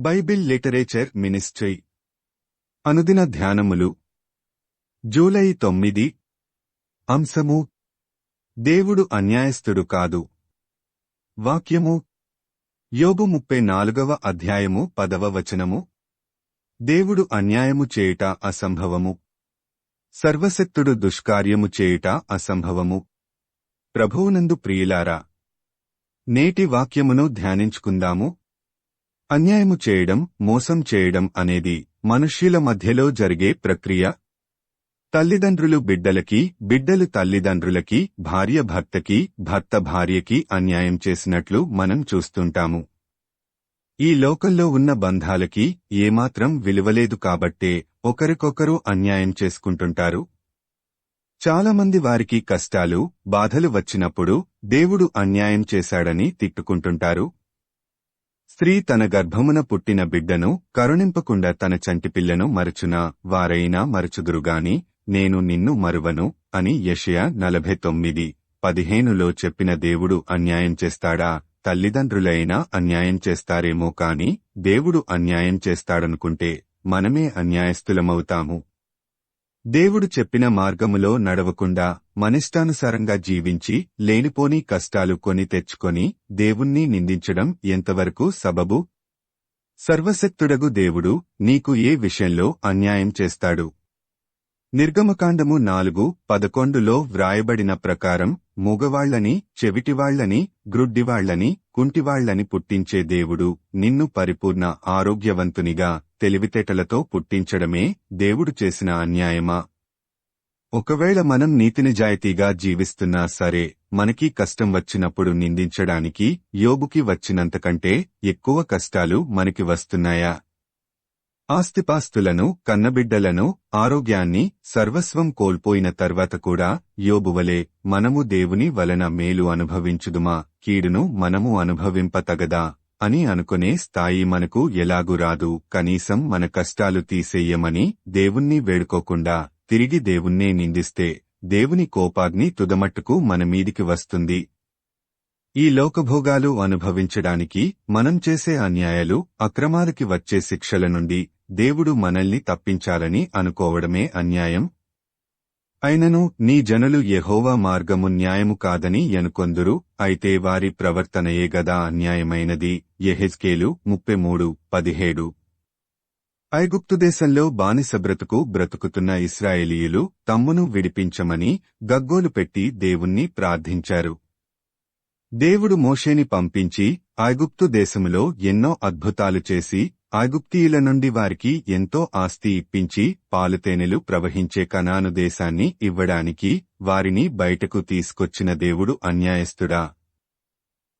Bible literature ministry. అనుదిన ధ్యానములు. July తొమ్మిది. అంశము. దేవుడు అన్యాయస్థుడు కాదు. వాక్యము. యోగు ముప్పై నాలుగవ అధ్యాయము పదవ వచనము. దేవుడు అన్యాయము చేయుట అసంభవము. సర్వశక్తుడు దుష్కార్యము చేయుట అసంభవము. ప్రభువునందు ప్రియులారా నేటి వాక్యమును ధ్యానించుకుందాము. అన్యాయము చేయడం మోసం చేయడం అనేది మనుష్యుల మధ్యలో జరిగే ప్రక్రియ. తల్లిదండ్రులు బిడ్డలకి బిడ్డలు తల్లిదండ్రులకి భార్య భర్తకి భర్త భార్యకి అన్యాయం చేసినట్లు మనం చూస్తుంటాము. ఈ లోకంలో ఉన్న బంధాలకి ఏమాత్రం విలువలేదు కాబట్టే ఒకరికొకరు అన్యాయం చేసుకుంటుంటారు. చాలామంది వారికి కష్టాలు బాధలు వచ్చినప్పుడు దేవుడు అన్యాయం చేశాడని తిట్టుకుంటుంటారు. స్త్రీ తన గర్భమున పుట్టిన బిడ్డను కరుణింపకుండా తన చంటిపిల్లను మరచునా? వారైనా మరచుదురుగాని నేను నిన్ను మరువను అని యషయ నలభై తొమ్మిది పదిహేనులో చెప్పిన దేవుడు అన్యాయం చేస్తాడా? తల్లిదండ్రులైనా అన్యాయం చేస్తారేమో కాని దేవుడు అన్యాయం చేస్తాడనుకుంటే మనమే అన్యాయస్థులమవుతాము. దేవుడు చెప్పిన మార్గములో నడవకుండా మనిష్టానుసారంగా జీవించి లేనిపోని కష్టాలు కొని తెచ్చుకొని దేవుణ్ణి నిందించడం ఎంతవరకు సబబు? సర్వశక్తుడగు దేవుడు నీకు ఏ విషయంలో అన్యాయం చేస్తాడు? నిర్గమకాండము నాలుగు పదకొండులో వ్రాయబడిన ప్రకారం మూగవాళ్ళని చెవిటివాళ్ళని గ్రుడ్డివాళ్ళని కుంటివాళ్ళని పుట్టించే దేవుడు నిన్ను పరిపూర్ణ ఆరోగ్యవంతునిగా తెలివితేటలతో పుట్టించడమే దేవుడు చేసిన అన్యాయమా? ఒకవేళ మనం నీతినిజాయితీగా జీవిస్తున్నా సరే మనకి కష్టం వచ్చినప్పుడు నిందించడానికి యోబుకి వచ్చినంతకంటే ఎక్కువ కష్టాలు మనకి వస్తున్నాయా? ఆస్తిపాస్తులను కన్నబిడ్డలను ఆరోగ్యాన్ని సర్వస్వం కోల్పోయిన తర్వాత కూడా యోబువలే మనము దేవుని వలన మేలు అనుభవించుదుమా? కీడును మనము అనుభవింపతగదా అని అనుకునే స్థాయి మనకు ఎలాగు రాదు. కనీసం మన కష్టాలు తీసేయమని దేవుణ్ణి వేడుకోకుండా తిరిగి దేవుణ్ణే నిందిస్తే దేవుని కోపాగ్ని తుదమట్టుకు మన మీదికి వస్తుంది. ఈ లోకభోగాలు అనుభవించడానికి మనం చేసే అన్యాయాలు అక్రమాలకి వచ్చే శిక్షల నుండి దేవుడు మనల్ని తప్పించాలని అనుకోవడమే అన్యాయం. అయినను నీ జనులు యహోవా మార్గము న్యాయము కాదని ఎనుకొందురు అయితే వారి ప్రవర్తనయే గదా అన్యాయమైనది. యెహెజ్కేలు ముప్పై మూడు పదిహేడు. ఐగుప్తు దేశంలో బానిస బ్రతుకుతున్న ఇస్రాయేలీయులు తమ్మును విడిపించమని గగ్గోలు పెట్టి దేవుణ్ణి ప్రార్థించారు. దేవుడు మోషేని పంపించి ఐగుప్తు దేశములో ఎన్నో అద్భుతాలు చేసి ఐగుప్తీయుల నుండి వారికి ఎంతో ఆస్తి ఇప్పించి పాలుతేనెలు ప్రవహించే కనాను దేశాన్ని ఇవ్వడానికి వారిని బయటకు తీసుకొచ్చిన దేవుడు అన్యాయస్తుడా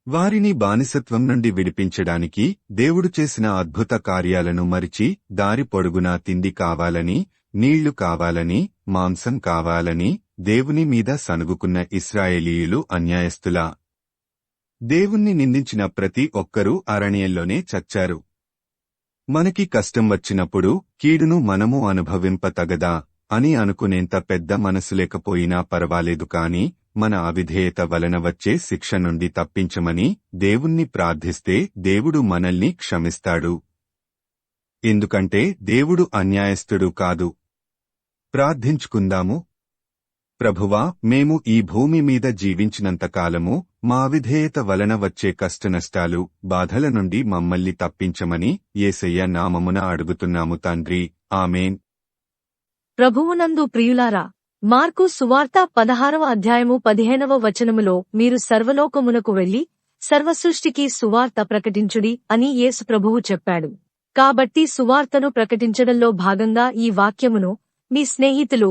వారిని బానిసత్వం నుండి విడిపించడానికి దేవుడు చేసిన అద్భుత కార్యాలను మరిచి దారి పొడుగునా తిండి కావాలని నీళ్ళు కావాలని మాంసం కావాలని దేవుని మీద సనుగుకున్న ఇస్రాయేలీయులు అన్యాయస్తులా దేవుణ్ణి నిందించిన ప్రతి ఒక్కరూ అరణ్యంలోనే చచ్చారు. మనకి కష్టం వచ్చినప్పుడు కీడును మనము అనుభవింపతగదా అని అనుకునేంత పెద్ద మనసు లేకపోయినా పర్వాలేదు కాని మన అవిధేయత వలన వచ్చే శిక్ష నుండి తప్పించమని దేవుణ్ణి ప్రార్థిస్తే దేవుడు మనల్ని క్షమిస్తాడు. ఎందుకంటే దేవుడు అన్యాయస్థుడు కాదు. ప్రార్థించుకుందాము. ప్రభువా మేము ఈ భూమి మీద జీవించినంతకాలము మా విధేయత వలన వచ్చే కష్టనష్టాలు బాధల నుండి మమ్మల్ని తప్పించమని ఏసయ్య నామమున అడుగుతున్నాము తండ్రి. ఆమెన్. ప్రభువునందు ప్రియులారా మార్కు సువార్త పదహారవ అధ్యాయము పదిహేనవ వచనములో మీరు సర్వలోకమునకు వెళ్ళి సర్వసృష్టికి సువార్త ప్రకటించుడి అని యేసు ప్రభువు చెప్పాడు. కాబట్టి సువార్తను ప్రకటించడంలో భాగంగా ఈ వాక్యమును మీ స్నేహితులు